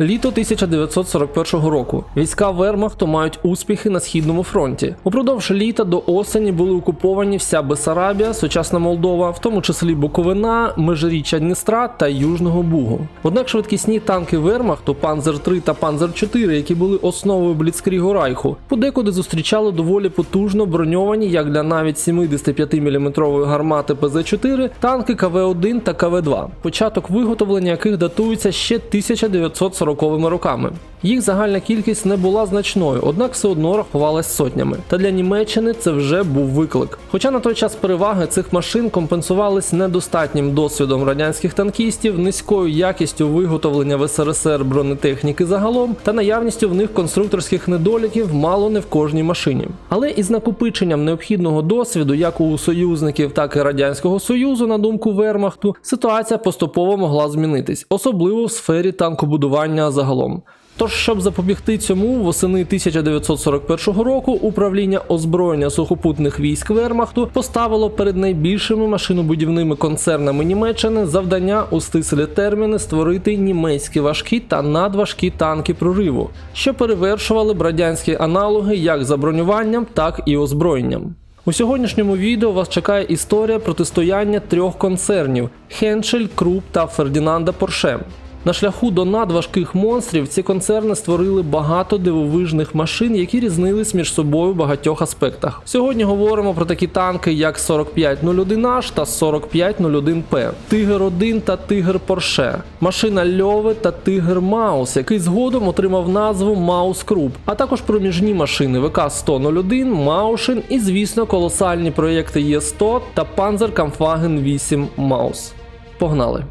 Літо 1941 року. Війська Вермахту мають успіхи на східному фронті. Упродовж літа до осені були окуповані вся Бесарабія, сучасна Молдова, в тому числі Буковина, межиріччя Дністра та Южного Бугу. Однак швидкісні танки Вермахту Панзер 3 та Панзер 4, які були основою Бліцкрігу Райху, подекуди зустрічали доволі потужно броньовані, як для навіть 75 мм гармати ПЗ-4, танки КВ-1 та КВ-2, початок виготовлення яких датується ще 1940 роками. Їх загальна кількість не була значною, однак все одно рахувалась сотнями. Та для Німеччини це вже був виклик. Хоча на той час переваги цих машин компенсувались недостатнім досвідом радянських танкістів, низькою якістю виготовлення в СРСР бронетехніки загалом та наявністю в них конструкторських недоліків мало не в кожній машині. Але із накопиченням необхідного досвіду, як у союзників, так і радянського союзу, на думку Вермахту, ситуація поступово могла змінитись, особливо в сфері танкобудування загалом. Тож, щоб запобігти цьому, восени 1941 року управління озброєння сухопутних військ Вермахту поставило перед найбільшими машинобудівними концернами Німеччини завдання у стислі терміни створити німецькі важкі та надважкі танки прориву, що перевершували б радянські аналоги як за бронюванням, так і озброєнням. У сьогоднішньому відео вас чекає історія протистояння трьох концернів Хеншель, Круп та Фердінанда Порше. На шляху до надважких монстрів ці концерни створили багато дивовижних машин, які різнились між собою в багатьох аспектах. Сьогодні говоримо про такі танки, як 4501H та 4501P, Тигр 1 та Тигр Порше, машина Льове та Тигр Маус, який згодом отримав назву Маус Круп, а також проміжні машини ВК 101, Маушин і, звісно, колосальні проєкти Є100 та Panzer Kampfwagen 8 Маус. Погнали!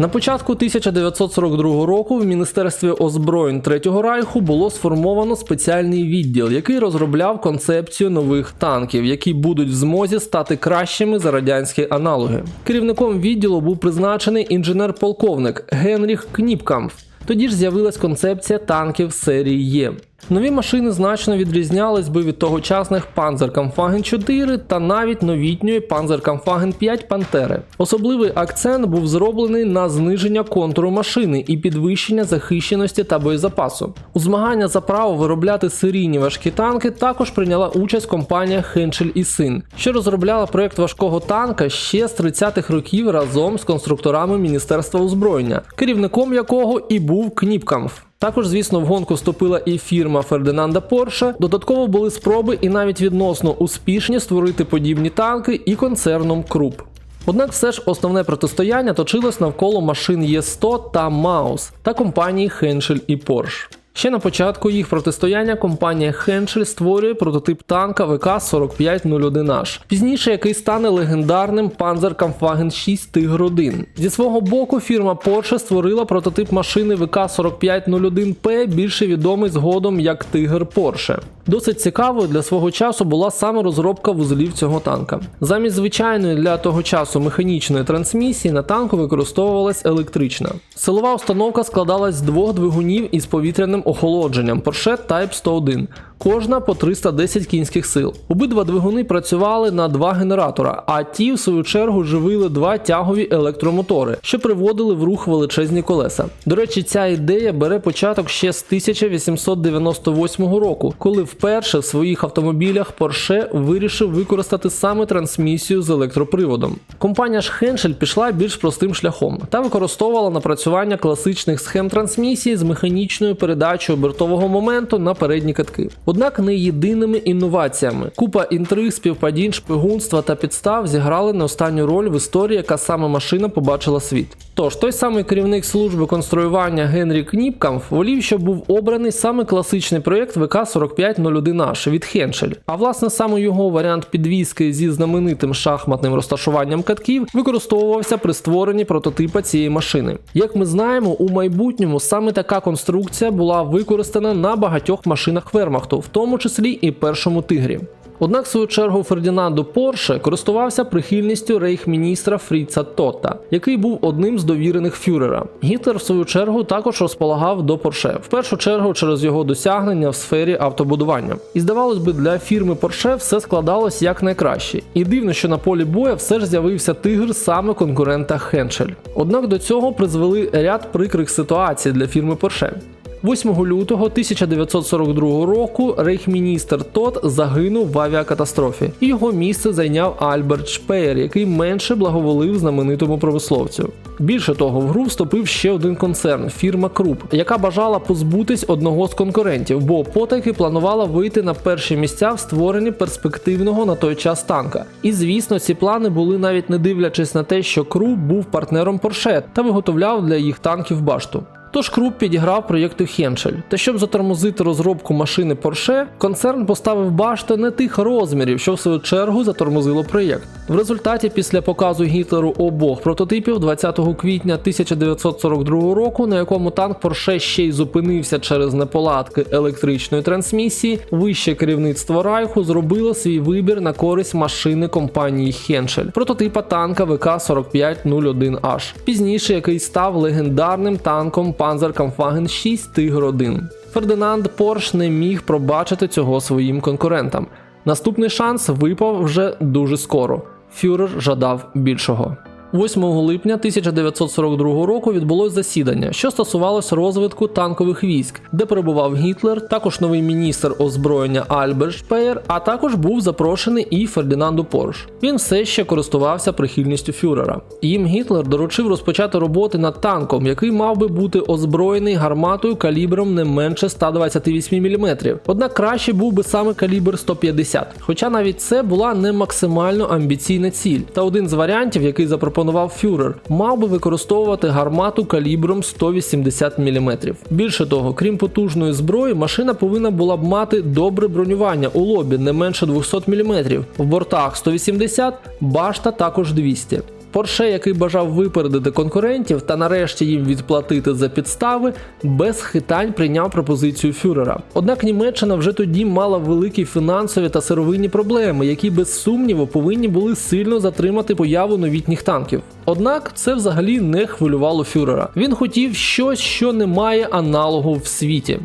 На початку 1942 року в Міністерстві озброєнь Третього Райху було сформовано спеціальний відділ, який розробляв концепцію нових танків, які будуть в змозі стати кращими за радянські аналоги. Керівником відділу був призначений інженер-полковник Генріх Кніпкамф. Тоді ж з'явилась концепція танків серії Є. Нові машини значно відрізнялись би від тогочасних Panzer Kampfwagen 4 та навіть новітньої Panzer Kampfwagen 5 Пантери. Особливий акцент був зроблений на зниження контуру машини і підвищення захищеності та боєзапасу. У змагання за право виробляти серійні важкі танки також прийняла участь компанія Хеншель і Син, що розробляла проект важкого танка ще з 30-х років разом з конструкторами Міністерства озброєння, керівником якого і був Кніпкамф. Також, звісно, в гонку вступила і фірма Фердинанда Порше. Додатково були спроби і навіть відносно успішні створити подібні танки і концерном Круп. Однак все ж основне протистояння точилось навколо машин Є100 та Маус та компанії Хеншель і Порш. Ще на початку їх протистояння компанія Хеншель створює прототип танка ВК-4501H, пізніше який стане легендарним Panzerkampfwagen 6 Тигр 1. Зі свого боку фірма Porsche створила прототип машини ВК-4501P, більше відомий згодом як Тигр Porsche. Досить цікавою для свого часу була саме розробка вузлів цього танка. Замість звичайної для того часу механічної трансмісії на танку використовувалась електрична. Силова установка складалась з двох двигунів із повітряним охолодженням Porsche Type 101, кожна по 310 кінських сил. Обидва двигуни працювали на два генератора, а ті, в свою чергу, живили два тягові електромотори, що приводили в рух величезні колеса. До речі, ця ідея бере початок ще з 1898 року, коли вперше в своїх автомобілях Porsche вирішив використати саме трансмісію з електроприводом. Компанія ж Henschel пішла більш простим шляхом та використовувала напрацювання класичних схем трансмісії з механічною передачею обертового моменту на передні катки. Однак не єдиними інноваціями. Купа інтриг, співпадінь, шпигунства та підстав зіграли не останню роль в історії, яка саме машина побачила світ. Тож той самий керівник служби конструювання Генрі Кніпкамф волів, щоб був обраний саме класичний проєкт ВК-4501H від Хеншель. А власне саме його варіант підвіски зі знаменитим шахматним розташуванням катків використовувався при створенні прототипа цієї машини. Як ми знаємо, у майбутньому саме така конструкція була використана на багатьох машинах Вермахту, в тому числі і першому тигрі. Однак, в свою чергу, Фердінандо Порше користувався прихильністю рейхміністра Фріца Тотта, який був одним з довірених фюрера. Гітлер, в свою чергу, також розполагав до Порше, в першу чергу через його досягнення в сфері автобудування. І здавалось би, для фірми Порше все складалось як найкраще. І дивно, що на полі боя все ж з'явився тигр саме конкурента Хеншель. Однак до цього призвели ряд прикрих ситуацій для фірми Порше. 8 лютого 1942 року рейхміністр Тот загинув в авіакатастрофі, і його місце зайняв Альберт Шпеєр, який менше благоволив знаменитому промисловцю. Більше того, в гру вступив ще один концерн фірма Круп, яка бажала позбутись одного з конкурентів, бо потайки планувала вийти на перші місця в створенні перспективного на той час танка. І звісно, ці плани були навіть не дивлячись на те, що Круп був партнером Порше та виготовляв для їх танків башту. Тож Круп підіграв проєкту Хеншель. Та щоб затормозити розробку машини Porsche, концерн поставив башти не тих розмірів, що в свою чергу затормозило проєкт. В результаті, після показу Гітлеру обох прототипів 20 квітня 1942 року, на якому танк Porsche ще й зупинився через неполадки електричної трансмісії, вище керівництво Райху зробило свій вибір на користь машини компанії Хеншель, прототипа танка ВК-4501H, пізніше який став легендарним танком Panzerkampfwagen 6 Тигр 1 Фердинанд Порш не міг пробачити цього своїм конкурентам. Наступний шанс випав вже дуже скоро. Фюрер жадав більшого. 8 липня 1942 року відбулось засідання, що стосувалось розвитку танкових військ, де перебував Гітлер, також новий міністр озброєння Альберт Шпеєр, а також був запрошений і Фердінанду Порш. Він все ще користувався прихильністю фюрера. Їм Гітлер доручив розпочати роботи над танком, який мав би бути озброєний гарматою калібром не менше 128 мм. Однак краще був би саме калібр 150. Хоча навіть це була не максимально амбіційна ціль. Та один з варіантів, який запропонував фюрер, мав би використовувати гармату калібром 180 мм. Більше того, крім потужної зброї, машина повинна була б мати добре бронювання у лобі не менше 200 мм, в бортах 180, башта також 200. Порше, який бажав випередити конкурентів та нарешті їм відплатити за підстави, без хитань прийняв пропозицію фюрера. Однак Німеччина вже тоді мала великі фінансові та сировинні проблеми, які без сумніву повинні були сильно затримати появу новітніх танків. Однак це взагалі не хвилювало фюрера. Він хотів щось, що не має аналогу в світі.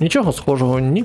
Нічого схожого ні.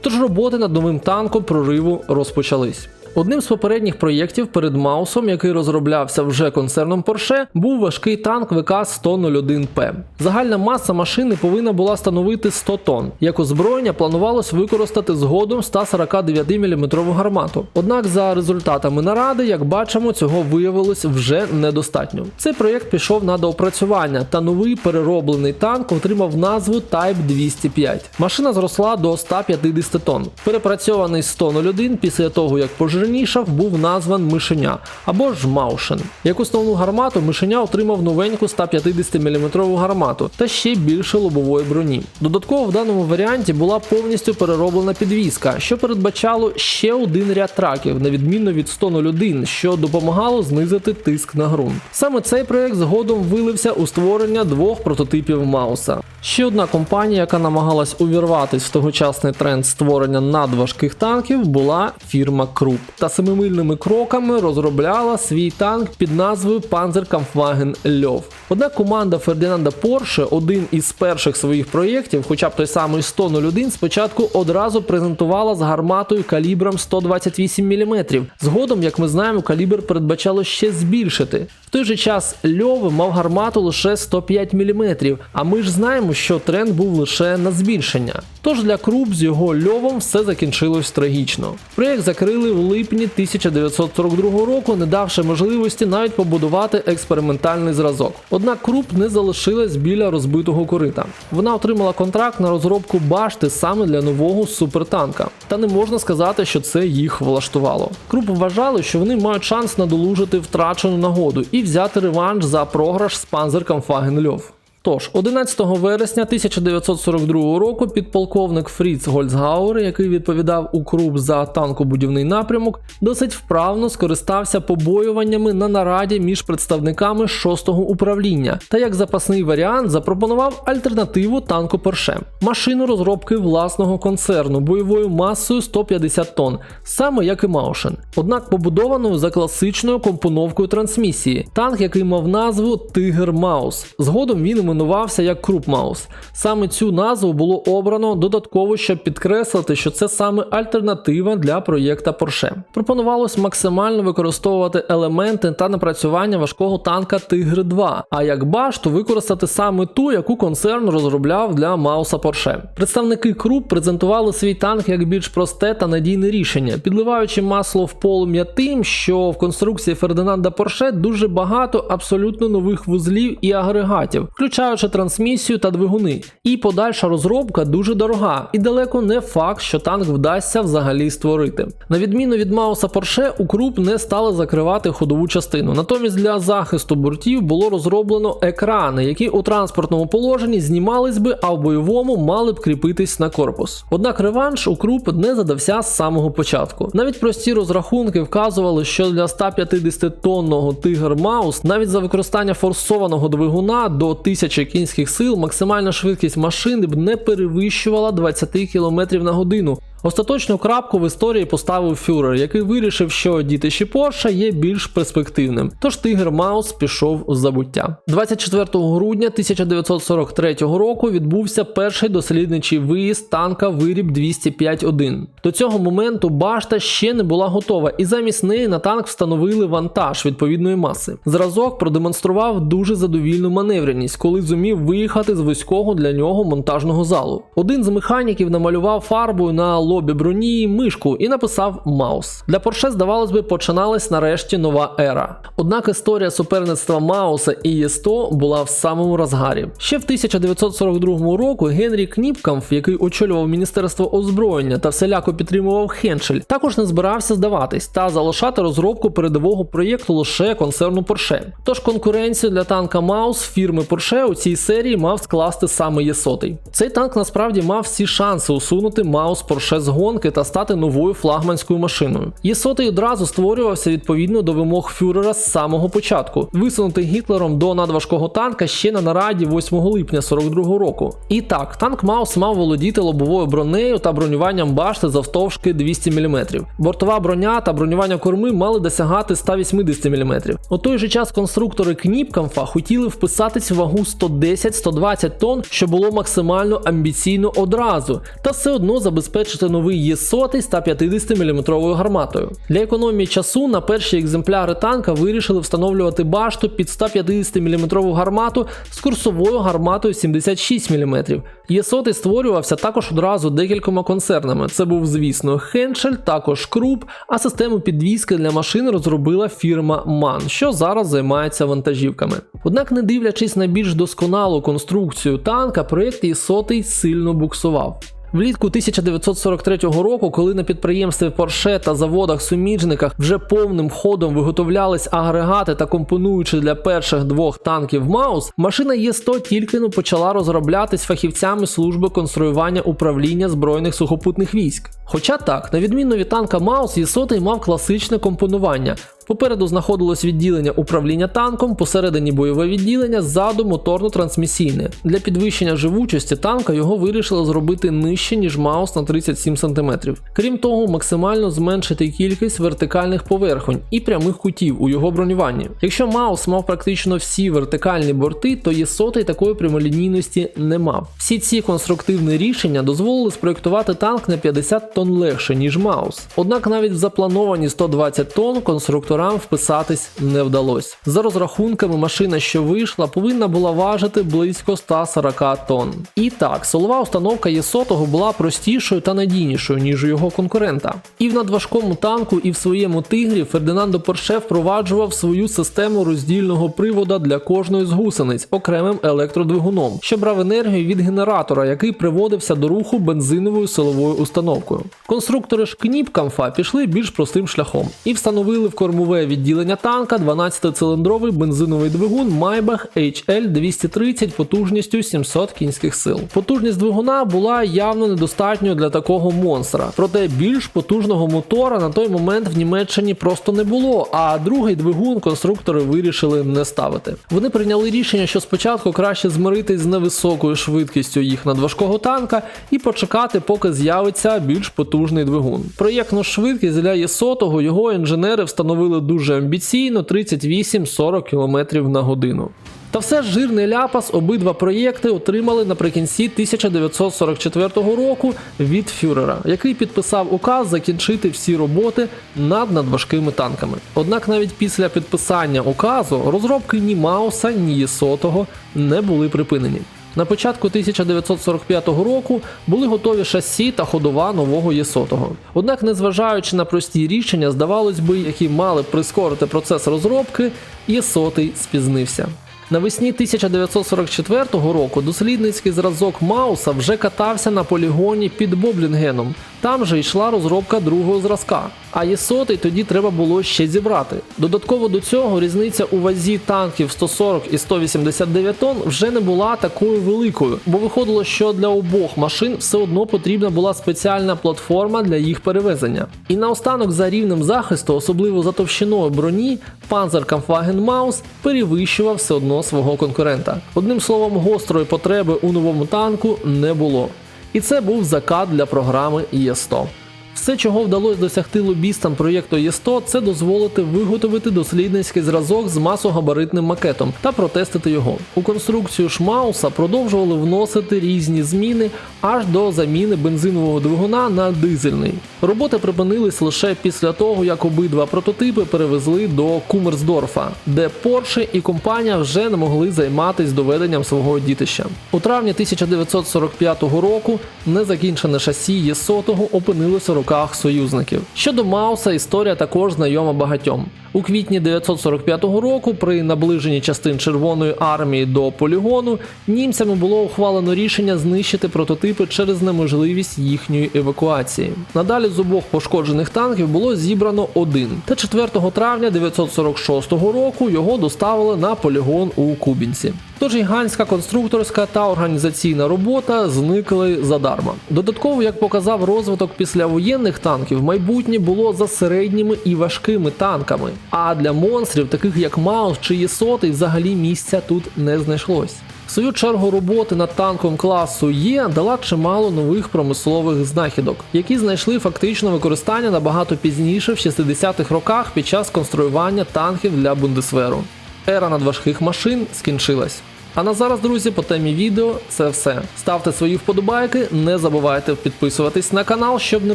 Тож роботи над новим танком прориву розпочались. Одним з попередніх проєктів перед Маусом, який розроблявся вже концерном Porsche, був важкий танк ВК-101П. Загальна маса машини повинна була становити 100 тонн. Як озброєння планувалось використати згодом 149 мм гармату. Однак за результатами наради, як бачимо, цього виявилось вже недостатньо. Цей проєкт пішов на доопрацювання, та новий перероблений танк отримав назву Type 205. Машина зросла до 150 тонн. Перепрацьований 101 після того, як пожирнішав, був назван Мишеня або ж Маушен. Як основну гармату Мишеня отримав новеньку 150 мм гармату та ще більше лобової броні. Додатково в даному варіанті була повністю перероблена підвізка, що передбачало ще один ряд траків, на відміну від 101, що допомагало знизити тиск на ґрунт. Саме цей проект згодом вилився у створення двох прототипів Мауса. Ще одна компанія, яка намагалась увірватись в тогочасний тренд створення надважких танків, була фірма Круп. Та семимильними кроками розробляла свій танк під назвою Panzerkampfwagen Льов. Однак команда Фердинанда Порше, один із перших своїх проєктів, хоча б той самий 101, спочатку одразу презентувала з гарматою калібром 128 мм. Згодом, як ми знаємо, калібр передбачало ще збільшити. В той же час Льов мав гармату лише 105 мм, а ми ж знаємо, що тренд був лише на збільшення. Тож для Круп з його льовом все закінчилось трагічно. Проєкт закрили в липні 1942 року, не давши можливості навіть побудувати експериментальний зразок. Однак Круп не залишилась біля розбитого корита. Вона отримала контракт на розробку башти саме для нового супертанка. Та не можна сказати, що це їх влаштувало. Круп вважали, що вони мають шанс надолужити втрачену нагоду і взяти реванш за програш з Panzerkampfwagen Льов. Тож, 11 вересня 1942 року підполковник Фріц Гольцгауер, який відповідав у КРУП за танкобудівний напрямок, досить вправно скористався побоюваннями на нараді між представниками 6-го управління та як запасний варіант запропонував альтернативу танку Порше машину розробки власного концерну бойовою масою 150 тонн, саме як і Маушен. Однак побудованою за класичною компоновкою трансмісії, танк, який мав назву Тигр Маус. Згодом він іменувався як Круп Маус. Саме цю назву було обрано додатково, щоб підкреслити, що це саме альтернатива для проєкта Porsche. Пропонувалось максимально використовувати елементи та напрацювання важкого танка Тигр 2, а як башту використати саме ту, яку концерн розробляв для Мауса Porsche. Представники Круп презентували свій танк як більш просте та надійне рішення, підливаючи масло в полум'я тим, що в конструкції Фердинанда Порше дуже багато абсолютно нових вузлів і агрегатів, включаючи трансмісію та двигуни. І подальша розробка дуже дорога, і далеко не факт, що танк вдасться взагалі створити. На відміну від Мауса Порше, у Круп не стали закривати ходову частину. Натомість для захисту бортів було розроблено екрани, які у транспортному положенні знімались би, а в бойовому мали б кріпитись на корпус. Однак реванш у Круп не задався з самого початку. Навіть прості розрахунки вказували, що для 150-тонного Тигр Маус навіть за використання форсованого двигуна до 1000 кінських сил максимальна швидкість машини б не перевищувала 20 км на годину. Остаточну крапку в історії поставив Фюрер, який вирішив, що дітище Порша є більш перспективним. Тож Тигр Маус пішов у забуття. 24 грудня 1943 року відбувся перший дослідничий виїзд танка Виріб 205-1. До цього моменту башта ще не була готова, і замість неї на танк встановили вантаж відповідної маси. Зразок продемонстрував дуже задовільну маневреність, коли зумів виїхати з вузького для нього монтажного залу. Один з механіків намалював фарбою на лобі броні мишку і написав Маус. Для Порше, здавалось би, починалась нарешті нова ера. Однак історія суперництва Мауса і Є100 була в самому розгарі. Ще в 1942 року Генрі Кніпкамф, який очолював Міністерство озброєння та всіляко підтримував Хеншель, також не збирався здаватись та залишати розробку передового проєкту лише концерну Porsche. Тож конкуренцію для танка Маус фірми Porsche у цій серії мав скласти саме Є100. Цей танк насправді мав всі шанси усунути Маус Porsche з гонки та стати новою флагманською машиною. Є100 одразу створювався відповідно до вимог фюрера з самого початку, висунутий Гітлером до надважкого танка ще на нараді 8 липня 42 року. І так, танк Маус мав володіти лобовою бронею та бронюванням башти завтовшки 200 мм. Бортова броня та бронювання корми мали досягати 180 мм. У той же час конструктори Кніпкамфа хотіли вписатись в вагу 110-120 тонн, що було максимально амбіційно одразу, та все одно забезпечити новий Є100 150 мм гарматою. Для економії часу на перші екземпляри танка вирішили встановлювати башту під 150 мм гармату з курсовою гарматою 76 мм. Є100 створювався також одразу декількома концернами. Це був, звісно, Хеншель, також Круп, а систему підвізки для машин розробила фірма MAN, що зараз займається вантажівками. Однак, не дивлячись на більш досконалу конструкцію танка, проєкт Є100 сильно буксував. Влітку 1943 року, коли на підприємстві Porsche та заводах-суміжниках вже повним ходом виготовлялись агрегати та компонуючи для перших двох танків Маус, машина Є100 тільки но почала розроблятись фахівцями служби конструювання управління збройних сухопутних військ. Хоча так, на відміну від танка Маус, Є100 мав класичне компонування. Попереду знаходилось відділення управління танком, посередині бойове відділення, ззаду моторно-трансмісійне. Для підвищення живучості танка його вирішили зробити нижче, ніж Маус на 37 см. Крім того, максимально зменшити кількість вертикальних поверхонь і прямих кутів у його бронюванні. Якщо Маус мав практично всі вертикальні борти, то є сотий такої прямолінійності не мав. Всі ці конструктивні рішення дозволили спроєктувати танк на 50 тонн легше, ніж Маус. Однак навіть в заплановані 120 тонн конструктора вписатись не вдалося. За розрахунками, машина, що вийшла, повинна була важити близько 140 тонн. І так, силова установка Є100 була простішою та надійнішою, ніж у його конкурента. І в надважкому танку, і в своєму тигрі Фердинандо Порше впроваджував свою систему роздільного привода для кожної з гусениць окремим електродвигуном, що брав енергію від генератора, який приводився до руху бензиновою силовою установкою. Конструктори ж Кніпкамфа пішли більш простим шляхом і встановили в корму кормове відділення танка 12-циліндровий бензиновий двигун Maybach HL 230 потужністю 700 кінських сил. Потужність двигуна була явно недостатньою для такого монстра. Проте більш потужного мотора на той момент в Німеччині просто не було. А другий двигун конструктори вирішили не ставити. Вони прийняли рішення, що спочатку краще змиритись з невисокою швидкістю їх надважкого танка і почекати, поки з'явиться більш потужний двигун. Проєктну швидкість для Є100 його інженери встановили дуже амбіційно 38-40 км на годину. Та все ж жирний ляпас обидва проєкти отримали наприкінці 1944 року від фюрера, який підписав указ закінчити всі роботи над надважкими танками. Однак навіть після підписання указу розробки ні Мауса, ні Єсотого не були припинені. На початку 1945 року були готові шасі та ходова нового Єсотого. Однак, незважаючи на прості рішення, здавалось би, які мали прискорити процес розробки, Єсотий спізнився. Навесні 1944 року дослідницький зразок Мауса вже катався на полігоні під Боблінгеном. Там же йшла розробка другого зразка. А Є100 тоді треба було ще зібрати. Додатково до цього різниця у вазі танків 140 і 189 тонн вже не була такою великою, бо виходило, що для обох машин все одно потрібна була спеціальна платформа для їх перевезення. І наостанок за рівнем захисту, особливо за товщиною броні, Panzerkampfwagen Maus перевищував все одно свого конкурента. Одним словом, гострої потреби у новому танку не було. І це був закат для програми Є100. Все, чого вдалося досягти лобістам проєкту Є100, це дозволити виготовити дослідницький зразок з масогабаритним макетом та протестити його. У конструкцію Шмауса продовжували вносити різні зміни аж до заміни бензинового двигуна на дизельний. Роботи припинились лише після того, як обидва прототипи перевезли до Кумерсдорфа, де Порше і компанія вже не могли займатися доведенням свого дітища. У травні 1945 року незакінчене шасі Є100 опинилося руках союзників. Щодо Мауса, історія також знайома багатьом. У квітні 1945 року, при наближенні частин Червоної армії до полігону, німцями було ухвалено рішення знищити прототипи через неможливість їхньої евакуації. Надалі з обох пошкоджених танків було зібрано один. Та 4 травня 1946 року його доставили на полігон у Кубінці. Тож гігантська конструкторська та організаційна робота зникли задарма. Додатково, як показав розвиток післявоєнних танків, майбутнє було за середніми і важкими танками. А для монстрів, таких як Маус чи Єсотий, взагалі місця тут не знайшлось. Свою чергу роботи над танком класу Є дала чимало нових промислових знахідок, які знайшли фактично використання набагато пізніше в 60-х роках під час конструювання танків для Бундесверу. Ера надважких машин скінчилась. А на зараз, друзі, по темі відео це все. Ставте свої вподобайки, не забувайте підписуватись на канал, щоб не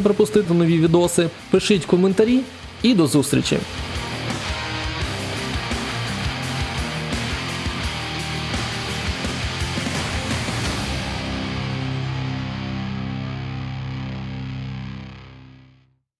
пропустити нові відоси. Пишіть коментарі і до зустрічі!